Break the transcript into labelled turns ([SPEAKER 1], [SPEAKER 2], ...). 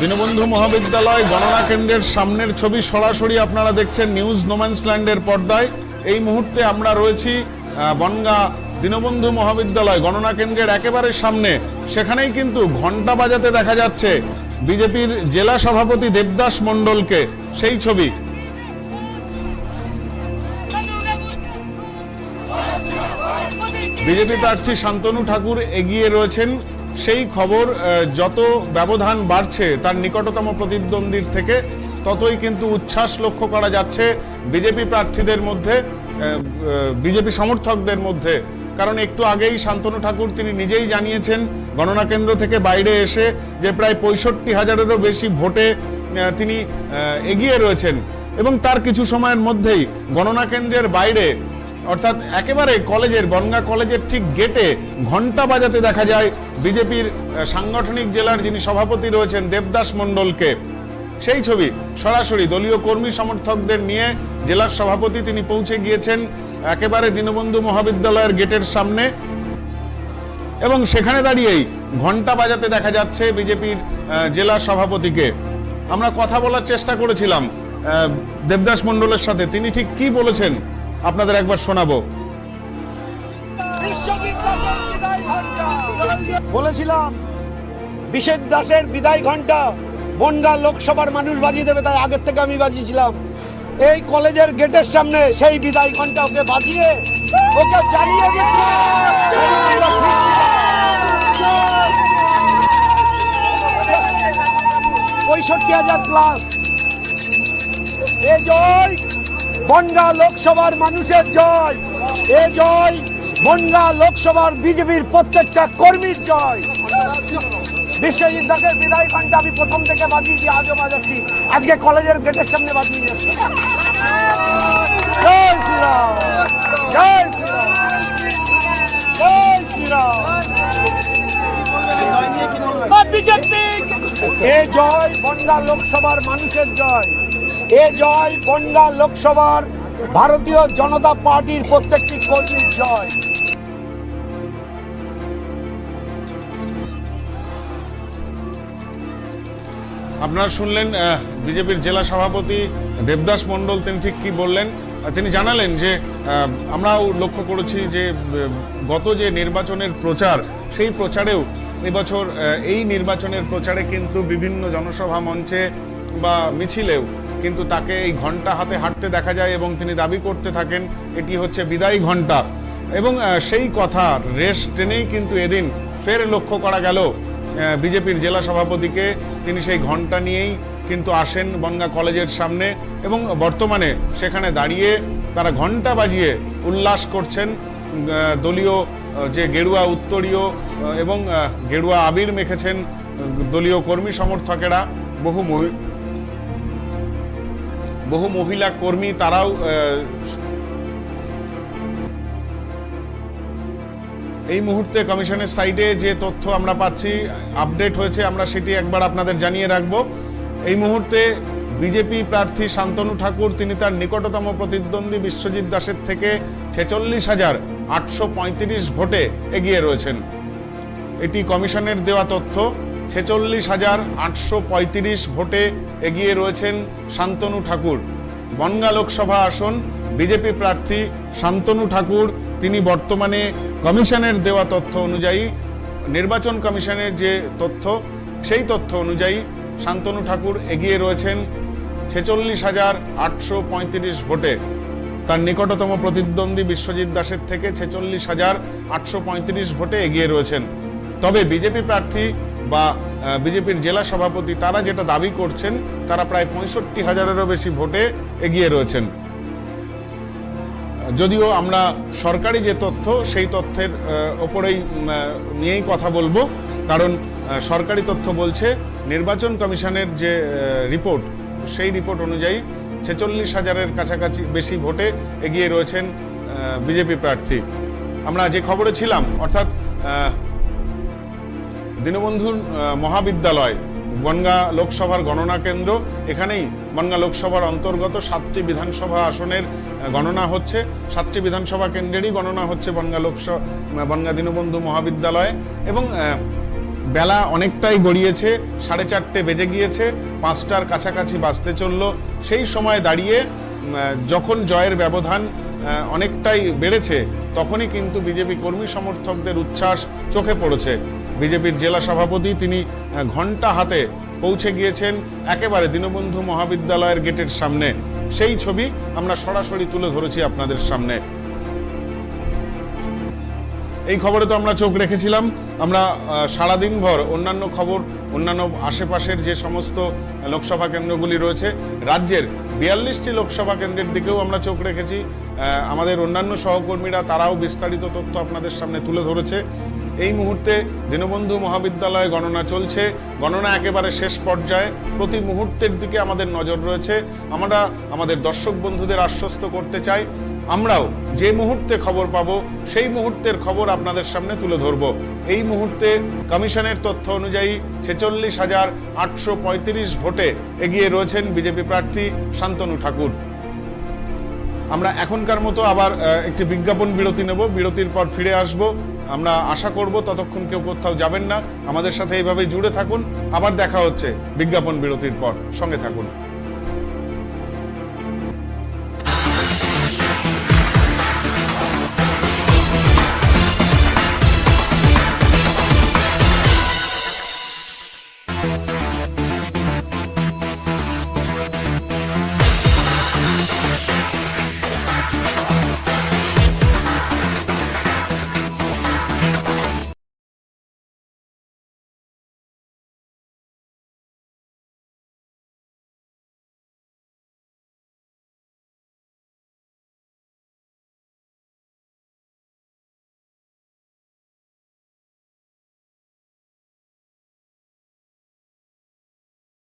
[SPEAKER 1] দীনবন্ধু মহাবিদ্যালয় গণনা কেন্দ্রের সামনের ছবি সরাসরি আপনারা দেখছেন নিউজ নোম্যান্সল্যান্ডের পর্দায়। এই মুহূর্তে আমরা রয়েছি বনগা দীনবন্ধু মহাবিদ্যালয় গণনা কেন্দ্রের একেবারে সামনে। সেখানেই কিন্তু ঘণ্টা বাজাতে দেখা যাচ্ছে বিজেপির জেলা সভাপতি দেবদাস মণ্ডলকে। সেই ছবি। বিজেপি প্রার্থী শান্তনু ঠাকুর এগিয়ে রয়েছেন। সেই খবর যত ব্যবধান বাড়ছে তার নিকটতম প্রতিদ্বন্দ্বীর থেকে, ততই কিন্তু উচ্ছ্বাস লক্ষ্য করা যাচ্ছে বিজেপি প্রার্থীদের মধ্যে বিজেপি সমর্থকদের মধ্যে। কারণ একটু আগেই শান্তনু ঠাকুর তিনি নিজেই জানিয়েছেন, গণনা কেন্দ্র থেকে বাইরে এসে যে প্রায় পঁয়ষট্টি হাজারেরও বেশি ভোটে তিনি এগিয়ে রয়েছেন। এবং তার কিছু সময়ের মধ্যেই গণনা কেন্দ্রের বাইরে অর্থাৎ একেবারে কলেজের, বনগা কলেজের ঠিক গেটে ঘণ্টা বাজাতে দেখা যায় বিজেপির সাংগঠনিক জেলার যিনি সভাপতি রয়েছেন দেবদাস মণ্ডলকে। সেই ছবি সরাসরি দলীয় কর্মী সমর্থকদের নিয়ে জেলার সভাপতি তিনি পৌঁছে গিয়েছেন একেবারে দীনবন্ধু মহাবিদ্যালয়ের গেটের সামনে। এবং সেখানে দাঁড়িয়েই ঘণ্টা বাজাতে দেখা যাচ্ছে বিজেপির জেলা সভাপতিকে। আমরা কথা বলার চেষ্টা করেছিলাম দেবদাস মণ্ডলের সাথে। তিনি ঠিক কি বলেছেন? আপনাদের একবার শোনাবো।
[SPEAKER 2] বলেছিলাম বিশেষ দাসের বিদায় ঘণ্টা বনগা লোকসভার মানুষ বাজিয়ে দেবে, তাই আগের থেকে আমি বাজিয়েছিলাম। এই কলেজের গেটের সামনে সেই বিদায় ঘণ্টা ওকে বাজিয়ে, ওকে দিচ্ছিলাম পঁয়ষট্টি হাজার প্লাস এ জয় বনগা লোকসভার মানুষের জয়। এ জয় বনগা লোকসভার বিজেপির প্রত্যেকটা কর্মীর জয়। বিশ্বজিৎ দাসের বিদায় আমি প্রথম থেকে বাজিয়েছি আজও বাজাচ্ছি। আজকে কলেজের গেটের সামনে বাজিয়ে যাচ্ছি এ জয় বনগা লোকসভার মানুষের জয়। এ জয় বনগা লোকসভার ভারতীয় জনতা পার্টির প্রত্যেকটি কর্মীর জয়।
[SPEAKER 1] আপনারা শুনলেন বিজেপির জেলা সভাপতি দেবদাস মণ্ডল, তিনি ঠিক কি বললেন? তিনি জানালেন যে আমরাও লক্ষ্য করেছি যে গত যে নির্বাচনের প্রচার, সেই প্রচারেও এবছর এই নির্বাচনের প্রচারে কিন্তু বিভিন্ন জনসভা মঞ্চে বা মিছিলেও কিন্তু তাকে এই ঘণ্টা হাতে হাঁটতে দেখা যায় এবং তিনি দাবি করতে থাকেন, এটি হচ্ছে বিদায়ী ঘণ্টা। এবং সেই কথা রেশ টেনেই কিন্তু এদিন ফের লক্ষ্য করা গেল। বিজেপির জেলা সভাপতিকে তিনি সেই ঘণ্টা নিয়েই কিন্তু আসেন বনগা কলেজের সামনে এবং বর্তমানে সেখানে দাঁড়িয়ে তারা ঘণ্টা বাজিয়ে উল্লাস করছেন দলীয় যে গেরুয়া উত্তরীয় এবং গেরুয়া আবির মেখেছেন দলীয় কর্মী সমর্থকেরা, বহু বহু মহিলা কর্মী তারাও এই মুহূর্তে কমিশনের সাইডে যে তথ্য আমরা পাচ্ছি, আপডেট হয়েছে, আমরা সেটি একবার আপনাদের জানিয়ে রাখব। এই মুহূর্তে বিজেপি প্রার্থী শান্তনু ঠাকুর, তিনি তার নিকটতম প্রতিদ্বন্দ্বী বিশ্বজিৎ দাসের থেকে ছেচল্লিশ হাজার আটশো ভোটে এগিয়ে রয়েছেন। এটি কমিশনের দেওয়া তথ্য, ছেচল্লিশ হাজার আটশো ভোটে এগিয়ে রয়েছেন শান্তনু ঠাকুর। বনগা লোকসভা আসন, বিজেপি প্রার্থী শান্তনু ঠাকুর, তিনি বর্তমানে কমিশনের দেওয়া তথ্য অনুযায়ী, নির্বাচন কমিশনের যে তথ্য, সেই তথ্য অনুযায়ী শান্তনু ঠাকুর এগিয়ে রয়েছেন ছেচল্লিশ হাজার আটশো পঁয়ত্রিশ ভোটে। তার নিকটতম প্রতিদ্বন্দ্বী বিশ্বজিৎ দাসের থেকে ছেচল্লিশ হাজার আটশো পঁয়ত্রিশ ভোটে এগিয়ে রয়েছেন। তবে বিজেপি প্রার্থী বা বিজেপির জেলা সভাপতি তারা যেটা দাবি করছেন, তারা প্রায় পঁয়ষট্টি হাজারেরও বেশি ভোটে এগিয়ে রয়েছেন। যদিও আমরা সরকারি যে তথ্য, সেই তথ্যের ওপরেই নিয়েই কথা বলব। কারণ সরকারি তথ্য বলছে, নির্বাচন কমিশনের যে রিপোর্ট, সেই রিপোর্ট অনুযায়ী ছেচল্লিশ হাজারের কাছাকাছি বেশি ভোটে এগিয়ে রয়েছেন বিজেপি প্রার্থী। আমরা যে খবরে ছিলাম, অর্থাৎ আহ, দীনবন্ধু মহাবিদ্যালয় বনগা লোকসভার গণনা কেন্দ্র এখানেই বনগা লোকসভার অন্তর্গত সাতটি বিধানসভা আসনের গণনা হচ্ছে। সাতটি বিধানসভা কেন্দ্রেরই গণনা হচ্ছে বনগা লোকসভা বনগা দীনবন্ধু মহাবিদ্যালয়ে। এবং বেলা অনেকটাই গড়িয়েছে সাড়ে চারটে বেজে গিয়েছে পাঁচটার কাছাকাছি বাঁচতে চলল। সেই সময় দাঁড়িয়ে যখন জয়ের ব্যবধান অনেকটাই বেড়েছে তখনই কিন্তু বিজেপি কর্মী সমর্থকদের উচ্ছ্বাস চোখে পড়েছে। বিজেপির জেলা সভাপতি তিনি ঘণ্টা হাতে পৌঁছে গিয়েছেন একেবারে দীনবন্ধু মহাবিদ্যালয়ের গেটের সামনে। সেই ছবি আমরা সরাসরি তুলে ধরেছি আপনাদের সামনে। এই খবরে তো আমরা চোখ রেখেছিলাম। আমরা সারাদিনভর অন্যান্য খবর, অন্যান্য আশেপাশের যে সমস্ত লোকসভা কেন্দ্রগুলি রয়েছে, রাজ্যের বিয়াল্লিশটি লোকসভা কেন্দ্রের দিকেও আমরা চোখ রেখেছি। আমাদের অন্যান্য সহকর্মীরা তারাও বিস্তারিত তথ্য আপনাদের সামনে তুলে ধরেছে। এই মুহূর্তে দীনবন্ধু মহাবিদ্যালয়ে গণনা চলছে। গণনা একেবারে শেষ পর্যায়ে। প্রতি মুহূর্তের দিকে আমাদের নজর রয়েছে। আমরা আমাদের দর্শক বন্ধুদের আশ্বস্ত করতে চাই। আমরাও যে মুহূর্তে খবর পাব, সেই মুহূর্তের খবর আপনাদের সামনে তুলে ধরব। এই মুহূর্তে কমিশনের তথ্য অনুযায়ী ছেচল্লিশ হাজার আটশো ভোটে এগিয়ে রয়েছেন বিজেপি প্রার্থী শান্তনু ঠাকুর। আমরা এখনকার মতো আবার একটি বিজ্ঞাপন বিরতি নেব। বিরতির পর ফিরে আসব। আমরা আশা করব ততক্ষণ কেউ কোথাও যাবেন না। আমাদের সাথে এইভাবে জুড়ে থাকুন। আবার দেখা হচ্ছে বিজ্ঞাপন বিরতির পর। সঙ্গে থাকুন।